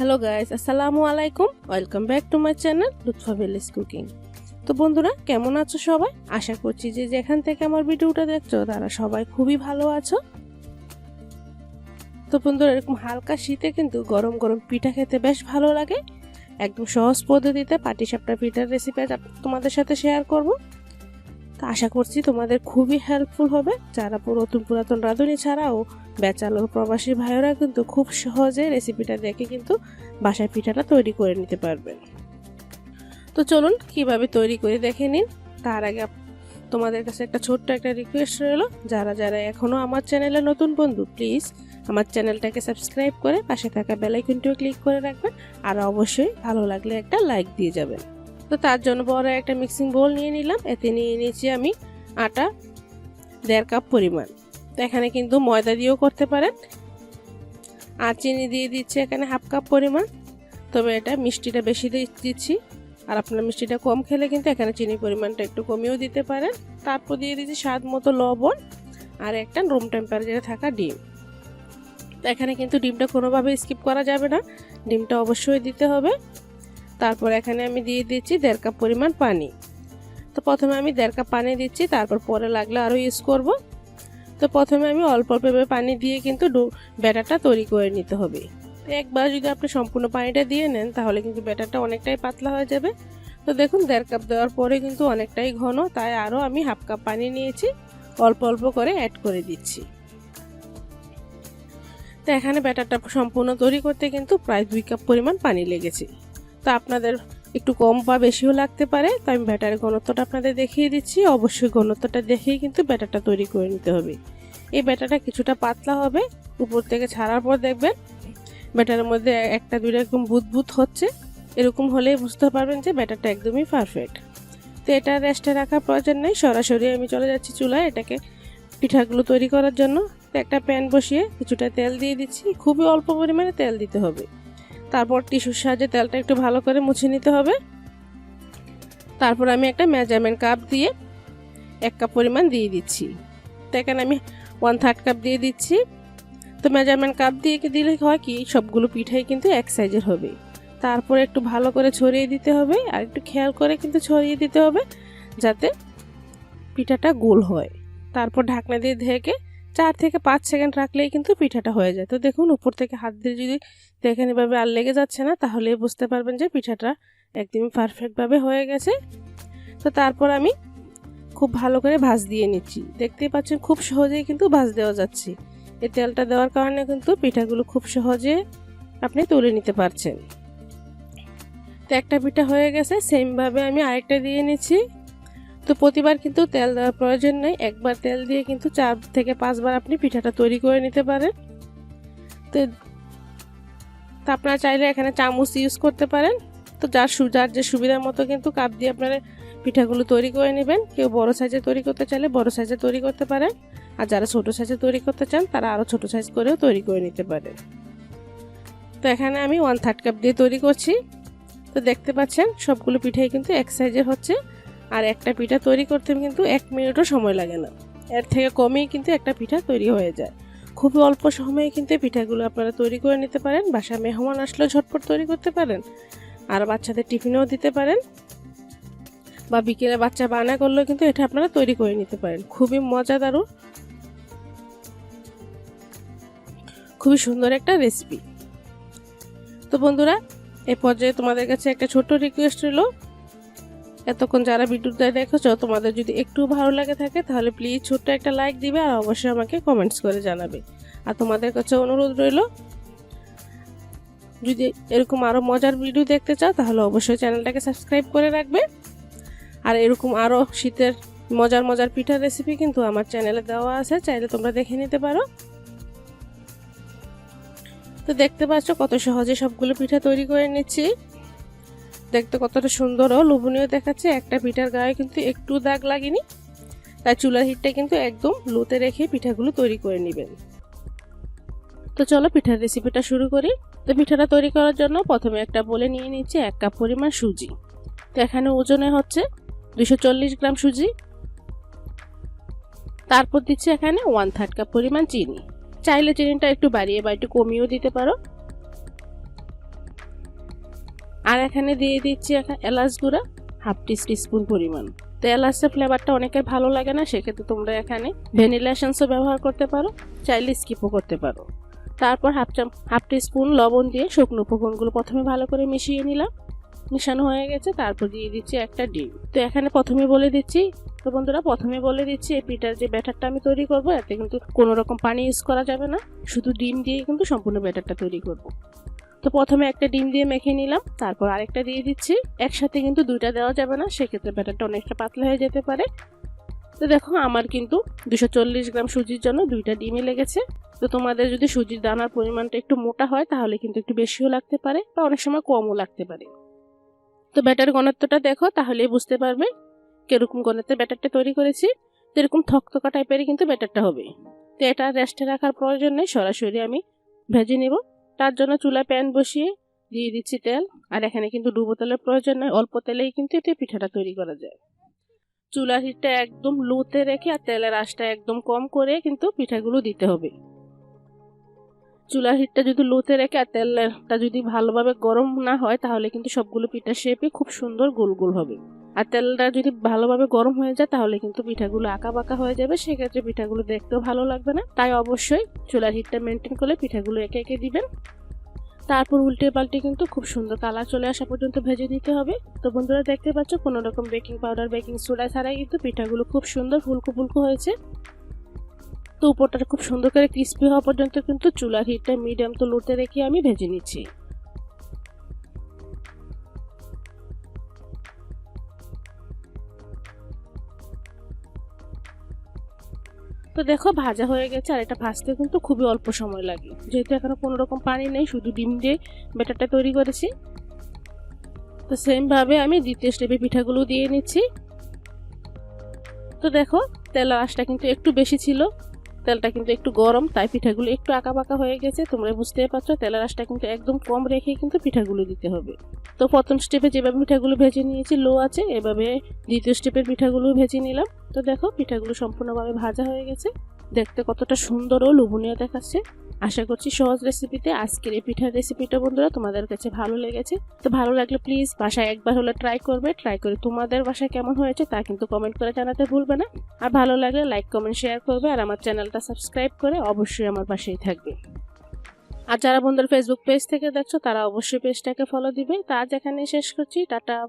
Hello guys আসসালামু আলাইকুম welcome back to my channel Lutfa village cooking তো বন্ধুরা, কেমন আছো সবাই? আশা করছি যে যেখান থেকে আমার ভিডিওটা দেখছ, তারা সবাই খুবই ভালো আছো। তো বন্ধুরা, এরকম হালকা শীতে কিন্তু গরম গরম পিঠা খেতে বেশ ভালো লাগে। একদম সহজ পদ্ধতিতে পাটিসাপটা পিঠার রেসিপি তোমাদের সাথে শেয়ার করব। তো আশা করছি তোমাদের খুবই হেল্পফুল হবে। যারা নতুন পুরাতন রাঁধুনি ছাড়াও বেচালো প্রবাসী ভাইয়েরা কিন্তু খুব সহজে রেসিপিটা দেখে কিন্তু বাসায় পিঠাটা তৈরি করে নিতে পারবেন। তো চলুন কীভাবে তৈরি করে দেখে নিন। তার আগে তোমাদের কাছে একটা ছোট্ট একটা রিকোয়েস্ট রইল। যারা যারা এখনও আমার চ্যানেলে নতুন বন্ধু প্লিজ আমার চ্যানেলটাকে সাবস্ক্রাইব করে পাশে থাকা বেলাইকনটিও ক্লিক করে রাখবেন। আর অবশ্যই ভালো লাগলে একটা লাইক দিয়ে যাবেন। তো তার জন্য বড় একটা মিক্সিং বোল নিয়ে নিলাম। এতে নিয়ে নিয়েছি আমি আটা দেড় কাপ পরিমাণ। তো এখানে কিন্তু ময়দা দিয়েও করতে পারেন। আর চিনি দিয়ে দিচ্ছি এখানে হাফ কাপ পরিমাণ। তবে এটা মিষ্টিটা বেশি দিচ্ছি। আর আপনার মিষ্টিটা কম খেলে কিন্তু এখানে চিনির পরিমাণটা একটু কমিয়েও দিতে পারেন। তারপর দিয়ে দিচ্ছি স্বাদ মতো লবণ আর একটা রুম টেম্পারেচারে থাকা ডিম। তো এখানে কিন্তু ডিমটা কোনোভাবে স্কিপ করা যাবে না। ডিমটা অবশ্যই দিতে হবে। তারপর এখানে আমি দিয়ে দিচ্ছি দেড় কাপ পরিমাণ পানি। তো প্রথমে আমি দেড় কাপ পানি দিচ্ছি, তারপর পরে লাগলে আরও ইউজ করব। তো প্রথমে আমি অল্প অল্প পানি দিয়ে কিন্তু ব্যাটারটা তৈরি করে নিতে হবে। একবার যদি আপনি সম্পূর্ণ পানিটা দিয়ে নেন, তাহলে কিন্তু ব্যাটারটা অনেকটাই পাতলা হয়ে যাবে। তো দেখুন, দেড় কাপ দেওয়ার পরে কিন্তু অনেকটাই ঘন, তাই আরও আমি হাফ কাপ পানি নিয়েছি, অল্প অল্প করে অ্যাড করে দিচ্ছি। তো এখানে ব্যাটারটা সম্পূর্ণ তৈরি করতে কিন্তু প্রায় দুই কাপ পরিমাণ পানি লেগেছে। তো আপনাদের একটু কম বা বেশিও লাগতে পারে তো আমি ব্যাটারের ঘনত্বটা আপনাদের দেখিয়ে দিচ্ছি। অবশ্যই ঘনত্বটা দেখেই কিন্তু ব্যাটারটা তৈরি করে নিতে হবে। এই ব্যাটারটা কিছুটা পাতলা হবে, উপর থেকে ছাড়ার পর দেখবেন ব্যাটারের মধ্যে একটা দুইটা এরকম বুদবুদ হচ্ছে। এরকম হলেই বুঝতে পারবেন যে ব্যাটারটা একদমই পারফেক্ট তো এটা রেস্টে রাখার প্রয়োজন নেই, সরাসরি আমি চলে যাচ্ছি চুলায় এটাকে পিঠাগুলো তৈরি করার জন্য। তো একটা প্যান বসিয়ে কিছুটা তেল দিয়ে দিচ্ছি। খুবই অল্প পরিমাণে তেল দিতে হবে। তারপর টিস্যুর সাহায্যে তেলটা একটু ভালো করে মুছে নিতে হবে। তারপর আমি একটা মেজারমেন্ট কাপ দিয়ে এক কাপ পরিমাণ দিয়ে দিচ্ছি। তো এখানে আমি ওয়ান থার্ড কাপ দিয়ে দিচ্ছি। তো মেজারমেন্ট কাপ দিয়ে দিলে হয় কি, সবগুলো পিঠাই কিন্তু এক সাইজের হবে। তারপর একটু ভালো করে ছড়িয়ে দিতে হবে আর একটু খেয়াল করে কিন্তু ছড়িয়ে দিতে হবে যাতে পিঠাটা গোল হয়। তারপর ঢাকনা দিয়ে ঢেকে চার থেকে পাঁচ সেকেন্ড রাখলেই কিন্তু পিঠাটা হয়ে যায়। তো দেখুন, উপর থেকে হাত দিয়ে যদি দেখেন এভাবে আর লেগে যাচ্ছে না, তাহলে বুঝতে পারবেন যে পিঠাটা একদমই পারফেক্টভাবে হয়ে গেছে। তো তারপর আমি খুব ভালো করে ভাজ দিয়ে নিচ্ছি। দেখতেই পাচ্ছেন খুব সহজেই কিন্তু ভাজ দেওয়া যাচ্ছে। এই তেলটা দেওয়ার কারণে কিন্তু পিঠাগুলো খুব সহজে আপনি তুলে নিতে পারছেন। তো একটা পিঠা হয়ে গেছে সেমভাবে আমি আরেকটা দিয়ে নিচ্ছি। তো প্রতিবার কিন্তু তেল দেওয়ার প্রয়োজন নেই। একবার তেল দিয়ে কিন্তু চার থেকে পাঁচবার আপনি পিঠাটা তৈরি করে নিতে পারেন। তো আপনারা চাইলে এখানে চামচ ইউজ করতে পারেন। তো যার যার যে সুবিধার মতো কিন্তু কাপ দিয়ে আপনারা পিঠাগুলো তৈরি করে নেবেন। কেউ বড় সাইজে তৈরি করতে চাইলে বড় সাইজে তৈরি করতে পারেন। আর যারা ছোট সাইজে তৈরি করতে চান, তারা আরও ছোট সাইজ করেও তৈরি করে নিতে পারেন। তো এখানে আমি ওয়ান থার্ড কাপ দিয়ে তৈরি করছি। তো দেখতে পাচ্ছেন, সবগুলো পিঠাই কিন্তু এক সাইজের হচ্ছে। আর একটা পিঠা তৈরি করতে কিন্তু এক মিনিটও সময় লাগে না। এর থেকে কমেই কিন্তু একটা পিঠা তৈরি হয়ে যায়। খুবই অল্প সময়ে কিন্তু পিঠাগুলো আপনারা তৈরি করে নিতে পারেন বাসা মেহমান আসলেও ঝটপট তৈরি করতে পারেন, আর বাচ্চাদের টিফিনেও দিতে পারেন, বা বিকেলে বাচ্চা বানা করলেও কিন্তু এটা আপনারা তৈরি করে নিতে পারেন। খুবই মজাদারও, খুবই সুন্দর একটা রেসিপি তো বন্ধুরা, এ পর্যায়ে তোমাদের কাছে একটা ছোট্ট রিকোয়েস্ট রইল। এতক্ষণ যারা ভিডিওটা দেখেছ, তোমাদের যদি একটু ভালো লাগে থাকে, তাহলে প্লিজ ছোট্ট একটা লাইক দিবে আর অবশ্যই আমাকে কমেন্টস করে জানাবে। আর তোমাদের কাছে অনুরোধ রইল, যদি এরকম আরও মজার ভিডিও দেখতে চাও, তাহলে অবশ্যই চ্যানেলটাকে সাবস্ক্রাইব করে রাখবে। আর এরকম আরও শীতের মজার মজার পিঠার রেসিপি কিন্তু আমার চ্যানেলে দেওয়া আছে, চাইলে তোমরা দেখে নিতে পারো। তো দেখতে পাচ্ছ কত সহজে সবগুলো পিঠা তৈরি করে নিচ্ছি। দেখতে কতটা সুন্দর ও লোভনীয় দেখাচ্ছে। একটা পিঠার গায়ে কিন্তু একটু দাগ লাগেনি। তাই চুলার হিটটা কিন্তু একদম লোতে রেখে পিঠাগুলো তৈরি করে নেবেন। তো চলো পিঠার রেসিপিটা শুরু করি। তো পিঠাটা তৈরি করার জন্য প্রথমে একটা বলে নিয়ে নিচ্ছে এক কাপ পরিমাণ সুজি। তো এখানে ওজনে হচ্ছে দুশো গ্রাম সুজি। তারপর দিচ্ছে এখানে ওয়ান থার্ড কাপ পরিমাণ চিনি। চাইলে চিনিটা একটু বাড়িয়ে বা একটু কমিয়েও দিতে পারো। আর এখানে দিয়ে দিচ্ছি এলাচ গুঁড়া হাফ টি স্পুন পরিমাণ। তো এলাচের ফ্লেভারটা অনেকের ভালো লাগে না, সেক্ষেত্রে তোমরা এখানে ভ্যানিলা এসেন্সও ব্যবহার করতে পারো, চাইলে স্কিপও করতে পারো। তারপর হাফ চাম হাফ টি স্পুন লবণ দিয়ে শুকনো উপকরণগুলো প্রথমে ভালো করে মিশিয়ে নিলাম। মিশানো হয়ে গেছে, তারপর দিয়ে দিচ্ছি একটা ডিম। তো এখানে প্রথমে বলে দিচ্ছি, তো বন্ধুরা প্রথমে বলে দিচ্ছি, এই পিঠার যে ব্যাটারটা আমি তৈরি করব, এতে কিন্তু কোনো রকম পানি ইউজ করা যাবে না। শুধু ডিম দিয়ে কিন্তু সম্পূর্ণ ব্যাটারটা তৈরি করব। তো প্রথমে একটা ডিম দিয়ে মেখে নিলাম, তারপর আরেকটা দিয়ে দিচ্ছি। একসাথে কিন্তু দুইটা দেওয়া যাবে না, সেক্ষেত্রে ব্যাটারটা অনেকটা পাতলা হয়ে যেতে পারে। তো দেখো, আমার কিন্তু দুশো গ্রাম সুজির জন্য দুইটা ডিমই লেগেছে। তো তোমাদের যদি সুজির দানার পরিমাণটা একটু মোটা হয়, তাহলে কিন্তু একটু বেশিও লাগতে পারে বা অনেক সময় কমও লাগতে পারে। তো ব্যাটার ঘনত্বটা দেখো, তাহলেই বুঝতে পারবে কীরকম ঘনত্বের ব্যাটারটা তৈরি করেছি। তো এরকম থকথকা টাইপেরই কিন্তু ব্যাটারটা হবে। তো এটা রেস্টে রাখার প্রয়োজন নেই, সরাসরি আমি ভেজে নেব। তার জন্য চুলায় প্যান বসিয়ে দিয়ে দিচ্ছি তেল। আর এখানে কিন্তু ডুবো তেলের প্রয়োজন নয়, অল্প তেলেই কিন্তু এতে পিঠাটা তৈরি করা যায়। চুলার হিটটা একদম লোতে রেখে আর তেলের আঁচটা একদম কম করে কিন্তু পিঠাগুলো দিতে হবে। চুলার হিটটা যদি লোতে রেখে আর তেলটা যদি ভালোভাবে গরম না হয়, তাহলে কিন্তু সবগুলো পিঠা শেপে খুব সুন্দর গোল গোল হবে। আর তেলটা যদি ভালোভাবে গরম হয়ে যায়, তাহলে কিন্তু পিঠাগুলো আঁকা বাঁকা হয়ে যাবে। সেক্ষেত্রে পিঠাগুলো দেখতেও ভালো লাগবে না। তাই অবশ্যই চুলার হিটটা মেনটেন করলে পিঠাগুলো একে একে দিবেন। তারপর উল্টে পাল্টে কিন্তু খুব সুন্দর কালার চলে আসা পর্যন্ত ভেজে নিতে হবে। তো বন্ধুরা, দেখতে পাচ্ছ কোনো রকম বেকিং পাউডার বেকিং সোডা ছাড়াই কিন্তু পিঠাগুলো খুব সুন্দর ফুলকো ফুলকো হয়েছে। তো উপরটা খুব সুন্দর করে ক্রিস্পি হওয়া পর্যন্ত কিন্তু চুলার হিটটা মিডিয়াম তো লোতে রেখে আমি ভেজে নিচ্ছি। তো দেখো, ভাজা হয়ে গেছে আর এটা ভাজতে কিন্তু খুবই অল্প সময় লাগে যেহেতু এখনও কোনো রকম পানি নেই, শুধু ডিম দিয়ে ব্যাটারটা তৈরি করেছি। তো সেমভাবে আমি দ্বিতীয় স্টেপে পিঠাগুলো দিয়ে নিচ্ছি। তো দেখো তেলের আঁশটা কিন্তু একটু বেশি ছিল। তেলটা কিন্তু একটু গরম, তাই পিঠাগুলো একটু আঁকা পাকা হয়ে গেছে। তোমরা বুঝতে পারছ, তেলের আশটা কিন্তু একদম কম রেখে কিন্তু পিঠাগুলো দিতে হবে। তো প্রথম স্টেপে যেভাবে পিঠাগুলো ভেজে নিয়েছি লো আছে, এভাবে দ্বিতীয় স্টেপের পিঠাগুলো ভেজে নিলাম। তো দেখো, পিঠাগুলো সম্পূর্ণভাবে ভাজা হয়ে গেছে। দেখতে কতটা সুন্দর ও লোভনীয় দেখাচ্ছে। আশা করছি সহজ রেসিপিতে আজকের এই পিঠার রেসিপিটা বন্ধুরা তোমাদের কাছে ভালো লেগেছে। তো ভালো লাগলে প্লিজ বাসায় একবার হলে ট্রাই করবে। ট্রাই করে তোমাদের বাসায় কেমন হয়েছে তা কিন্তু কমেন্ট করে জানাতে ভুলবে না। আর ভালো লাগলে লাইক কমেন্ট শেয়ার করবে আর আমার চ্যানেলটা সাবস্ক্রাইব করে অবশ্যই আমার পাশেই থাকবে। আর যারা বন্ধুরা ফেসবুক পেজ থেকে দেখছ, তারা অবশ্যই পেজটাকে ফলো দিবে। তা আজ শেষ করছি। টাটা।